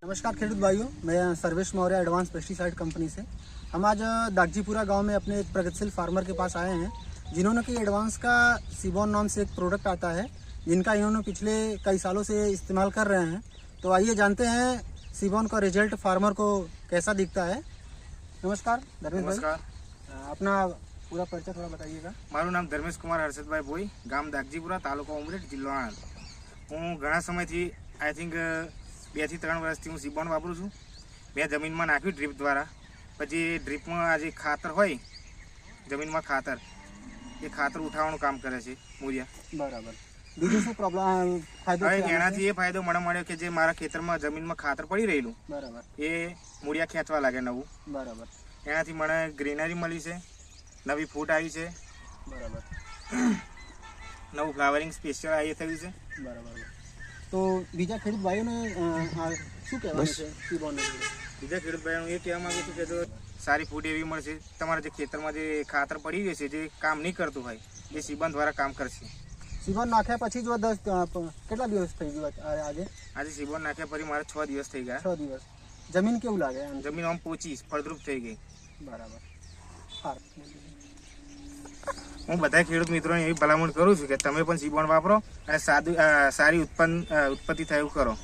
नमस्कार खेडूत भाइयों मैं Sarvesh Maurya advance pesticide company से। हम आज दागजीपुरा गाँव में अपने एक प्रगतिशील फार्मर के पास आए हैं जिन्होंने कि एडवांस का सीबोन नाम से एक प्रोडक्ट आता है जिनका इन्होंने पिछले कई सालों से इस्तेमाल कर रहे हैं। तो आइए जानते हैं सीबोन का रिज़ल्ट फार्मर को कैसा दिखता है। नमस्कार धर्मेंद्र नमस्कार। अपना पूरा परिचय थोड़ा बताइएगा મારું નામ ધર્મેશ કુમાર હર્ષદભાઈ ભોઈ ગામ દાગજીપુરા તાલુકો ઉમરેઠ જિલ્લો આણંદ હું ઘણા સમયથી આઈ થિંક બે થી ત્રણ વર્ષથી હું સીબોન વાપરું છું મેં જમીનમાં નાખ્યું ડ્રીપ દ્વારા પછી એ ડ્રીપમાં આ જે ખાતર હોય જમીનમાં ખાતર એ ખાતર ઉઠાવવાનું કામ કરે છે મૂરિયા બરાબર બીજું શું પ્રોબ્લેમ ફાયદો હવે છે આનાથી? એનાથી એ ફાયદો મને મળ્યો કે જે મારા ખેતરમાં જમીનમાં ખાતર પડી રહેલું બરાબર એ મૂળિયા ખેંચવા લાગે નવું બરાબર એનાથી મને ગ્રીનરી મળી છે નવી ફૂટ આવી છે. બરાબર. નવું ફ્લાવરિંગ સ્પેશિયલ આવી થયું છે. બરાબર. તો બીજા ખેડૂત ભાઈઓને શું કહેવાનું છે? બીજા ખેડૂત ભાઈઓનું એ કહેવા માંગુ છું કે જો સારી ફૂડ એવી મળશે તમારા જે ખેતરમાં જે ખાતર પડી ગયું છે જે કામ નહીં કરતું હોય એ સીબન દ્વારા કામ કરશે. સીબોન નાખ્યા પછી જો દસ કેટલા દિવસ થઈ ગયો આજે? આજે સીબન નાખ્યા પછી મારે છ દિવસ થઈ ગયા. છ દિવસ. જમીન કેવું લાગે? જમીન આમ પોચી ફળદ્રુપ થઈ ગઈ. બરાબર. હું બધા ખેડૂત મિત્રોને એવી ભલામણ કરું છું કે તમે પણ જીવન વાપરો અને સાદું સારી ઉત્પન્ન ઉત્પત્તિ થયું કરો.